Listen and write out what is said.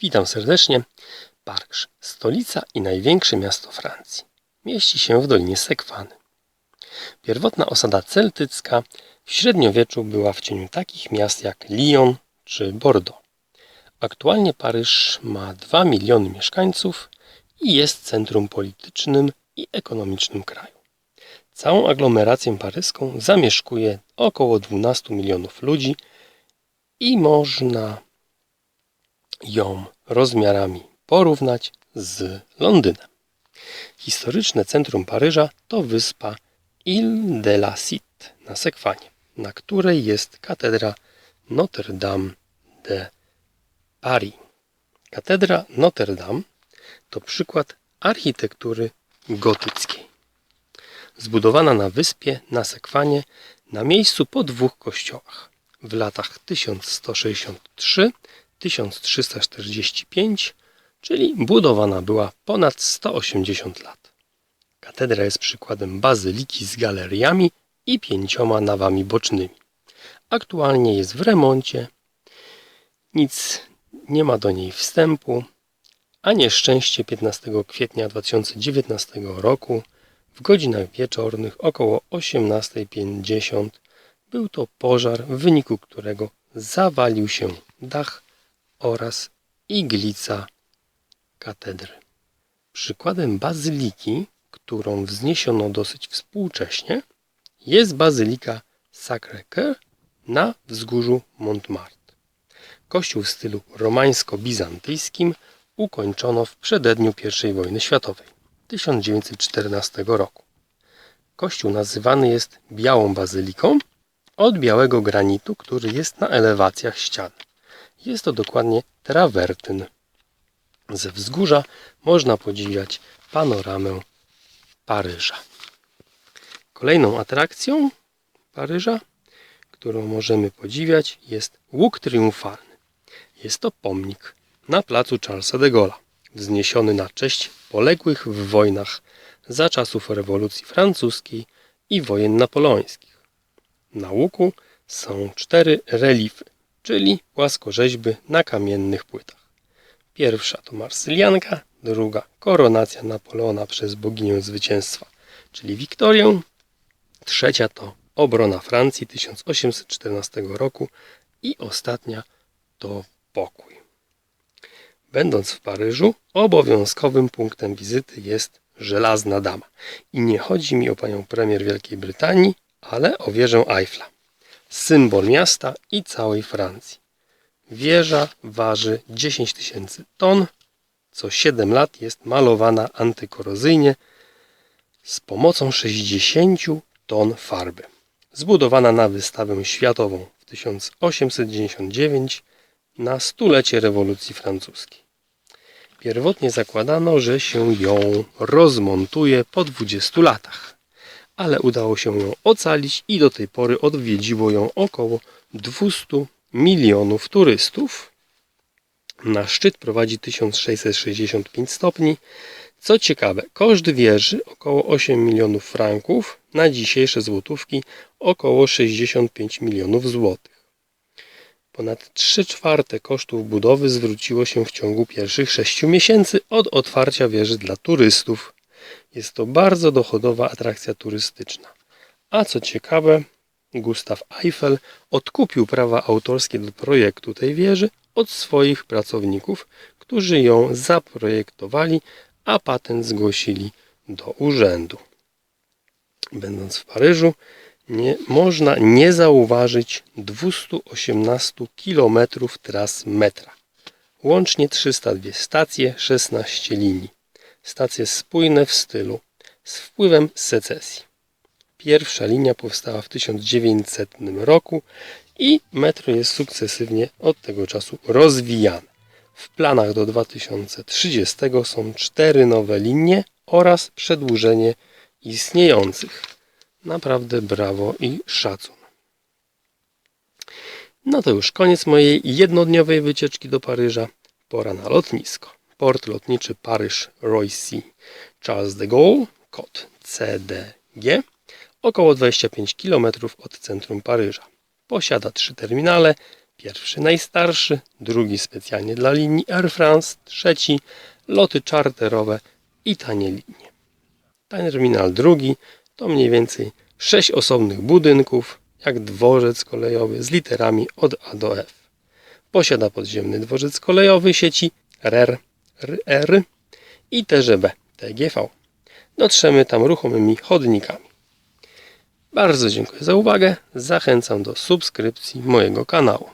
Witam serdecznie. Paryż, stolica i największe miasto Francji. Mieści się w Dolinie Sekwany. Pierwotna osada celtycka w średniowieczu była w cieniu takich miast jak Lyon czy Bordeaux. Aktualnie Paryż ma 2 miliony mieszkańców i jest centrum politycznym i ekonomicznym kraju. Całą aglomerację paryską zamieszkuje około 12 milionów ludzi i można ją rozmiarami porównać z Londynem. Historyczne centrum Paryża to wyspa Ile de la Cite na Sekwanie, na której jest katedra Notre-Dame de Paris. Katedra Notre-Dame to przykład architektury gotyckiej. Zbudowana na wyspie na Sekwanie na miejscu po dwóch kościołach w latach 1163-1345, czyli budowana była ponad 180 lat. Katedra jest przykładem bazyliki z galeriami i pięcioma nawami bocznymi. Aktualnie jest w remoncie, nic nie ma do niej wstępu, a nieszczęście 15 kwietnia 2019 roku w godzinach wieczornych około 18.50 był to pożar, w wyniku którego zawalił się dach oraz iglica katedry. Przykładem bazyliki, którą wzniesiono dosyć współcześnie, jest bazylika Sacré-Cœur na wzgórzu Montmartre. Kościół w stylu romańsko-bizantyjskim ukończono w przededniu I wojny światowej 1914 roku. Kościół nazywany jest Białą Bazyliką od białego granitu, który jest na elewacjach ścian. Jest to dokładnie trawertyn. Ze wzgórza można podziwiać panoramę Paryża. Kolejną atrakcją Paryża, którą możemy podziwiać jest Łuk Triumfalny. Jest to pomnik na placu Charlesa de Gaulle'a, wzniesiony na cześć poległych w wojnach za czasów rewolucji francuskiej i wojen napoleońskich. Na łuku są cztery relify, czyli płaskorzeźby na kamiennych płytach. Pierwsza to Marsylianka, druga koronacja Napoleona przez boginię zwycięstwa, czyli Wiktorię, trzecia to obrona Francji 1814 roku i ostatnia to pokój. Będąc w Paryżu, obowiązkowym punktem wizyty jest Żelazna Dama. I nie chodzi mi o panią premier Wielkiej Brytanii, ale o wieżę Eiffla. Symbol miasta i całej Francji. Wieża waży 10 tysięcy ton, co 7 lat jest malowana antykorozyjnie z pomocą 60 ton farby. Zbudowana na wystawę światową w 1899 na stulecie rewolucji francuskiej. Pierwotnie zakładano, że się ją rozmontuje po 20 latach, ale udało się ją ocalić i do tej pory odwiedziło ją około 200 milionów turystów. Na szczyt prowadzi 1665 stopni. Co ciekawe, koszt wieży około 8 milionów franków, na dzisiejsze złotówki około 65 milionów złotych. Ponad 3 czwarte kosztów budowy zwróciło się w ciągu pierwszych 6 miesięcy od otwarcia wieży dla turystów. Jest to bardzo dochodowa atrakcja turystyczna. A co ciekawe, Gustav Eiffel odkupił prawa autorskie do projektu tej wieży od swoich pracowników, którzy ją zaprojektowali, a patent zgłosili do urzędu. Będąc w Paryżu, nie, można nie zauważyć 218 km tras metra. Łącznie 302 stacje, 16 linii. Stacje spójne w stylu z wpływem secesji. Pierwsza linia powstała w 1900 roku i metro jest sukcesywnie od tego czasu rozwijane. W planach do 2030 są cztery nowe linie oraz przedłużenie istniejących. Naprawdę brawo i szacun. No to już koniec mojej jednodniowej wycieczki do Paryża. Pora na lotnisko. Port lotniczy Paryż Roissy Charles de Gaulle, kod CDG, około 25 km od centrum Paryża. Posiada trzy terminale, Pierwszy najstarszy, drugi specjalnie dla linii Air France, trzeci loty czarterowe i tanie linie. Terminal drugi to mniej więcej sześć osobnych budynków, jak dworzec kolejowy z literami od A do F. Posiada podziemny dworzec kolejowy sieci RER, RR i TGV, TGV. Dotrzemy tam ruchomymi chodnikami. Bardzo dziękuję za uwagę. Zachęcam do subskrypcji mojego kanału.